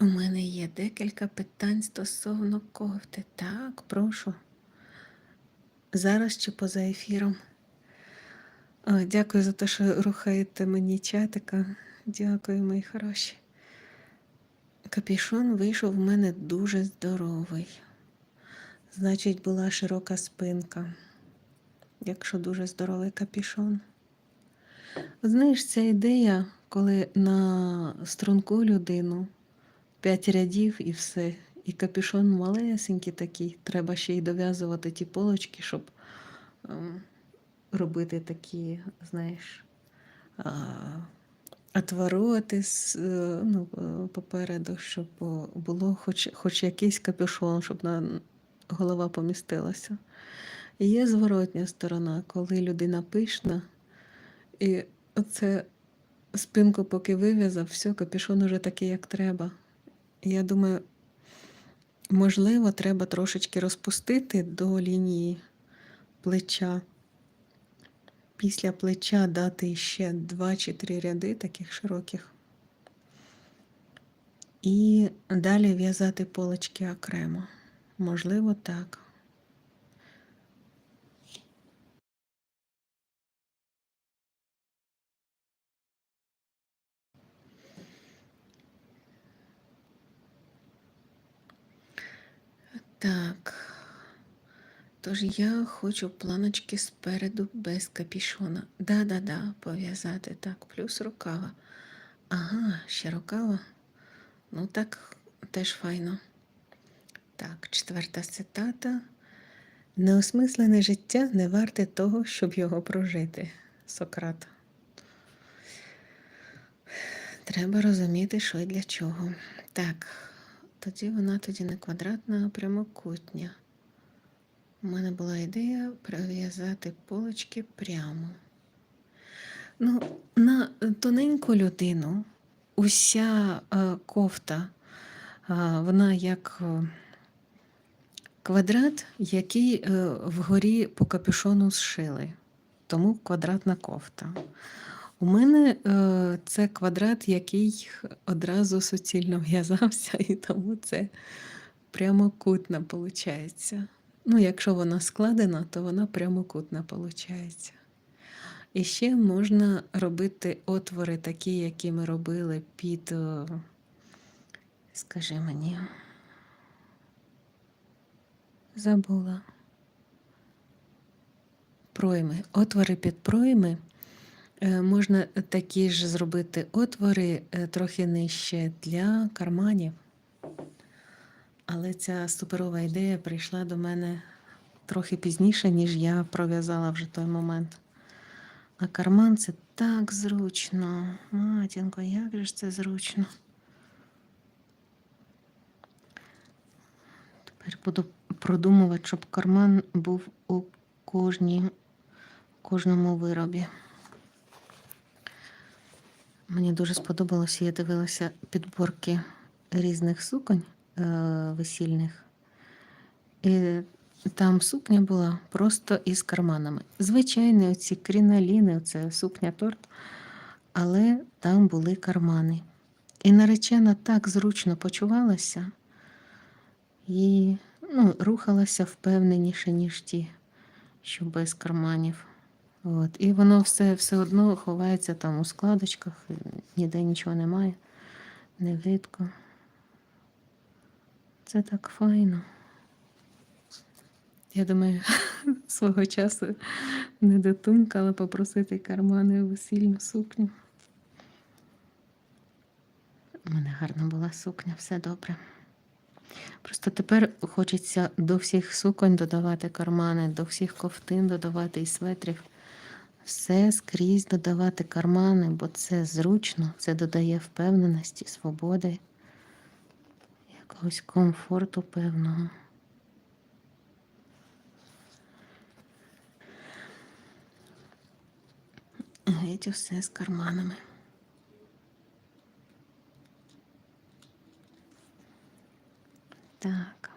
У мене є декілька питань стосовно кофти. Так, прошу. Зараз чи поза ефіром. О, дякую за те, що рухаєте мені чатика. Дякую, мої хороші. Капішон вийшов в мене дуже здоровий. Значить, була широка спинка, якщо дуже здоровий капішон. Знаєш, ця ідея, коли на струнку людину п'ять рядів і все, і капюшон малесенький такий, треба ще й дов'язувати ті полочки, щоб ем, робити такі, знаєш, отвороти е, ну, е, попереду, щоб було хоч, хоч якийсь капюшон, щоб на голова помістилася. І є зворотня сторона, коли людина пишна, і оце спинку поки вив'язав, все, капюшон уже такий, як треба. Я думаю, можливо, треба трошечки розпустити до лінії плеча. Після плеча дати ще два чи три ряди таких широких. І далі в'язати полочки окремо. Можливо, так. Так. Тож я хочу планочки спереду без капішона. Да-да-да, пов'язати. Так, плюс рукава. Ага, ще рукава. Ну так, теж файно. Так, четверта цитата. Неосмислене життя не варте того, щоб його прожити. Сократ. Треба розуміти, що і для чого. Так, тоді вона тоді не квадратна, а прямокутня. У мене була ідея прив'язати полочки прямо. Ну, на тоненьку людину уся е, кофта, е, вона як е, квадрат, який е, вгорі по капюшону зшили. Тому квадратна кофта. У мене е, це квадрат, який одразу суцільно в'язався, і тому це прямокутна виходить. Ну, якщо вона складена, то вона прямокутна виходить. І ще можна робити отвори такі, які ми робили під, е, скажи мені, забула. Пройми. Отвори під пройми. Е, Можна такі ж зробити отвори е, трохи нижче для карманів. Але ця суперова ідея прийшла до мене трохи пізніше, ніж я пров'язала вже той момент. А карман це так зручно. Матінко, як же це зручно. Тепер буду продумувати, щоб карман був у кожній, кожному виробі. Мені дуже сподобалося, я дивилася підборки різних суконь е, весільних. І там сукня була просто із карманами. Звичайні оці кріноліни, це сукня торт, але там були кармани. І наречена так зручно почувалася і ну, рухалася впевненіше, ніж ті, що без карманів. От. І воно все все одно ховається там у складочках, ніде нічого немає, не видко. Це так файно. Я думаю, свого часу не дотумкала попросити кармани у весільну сукню. У мене гарна була сукня, все добре. Просто тепер хочеться до всіх суконь додавати кармани, до всіх ковтин додавати і светрів все скрізь додавати кармани, бо це зручно, це додає впевненості, свободи, якогось комфорту певного. Геть усе з карманами. Так.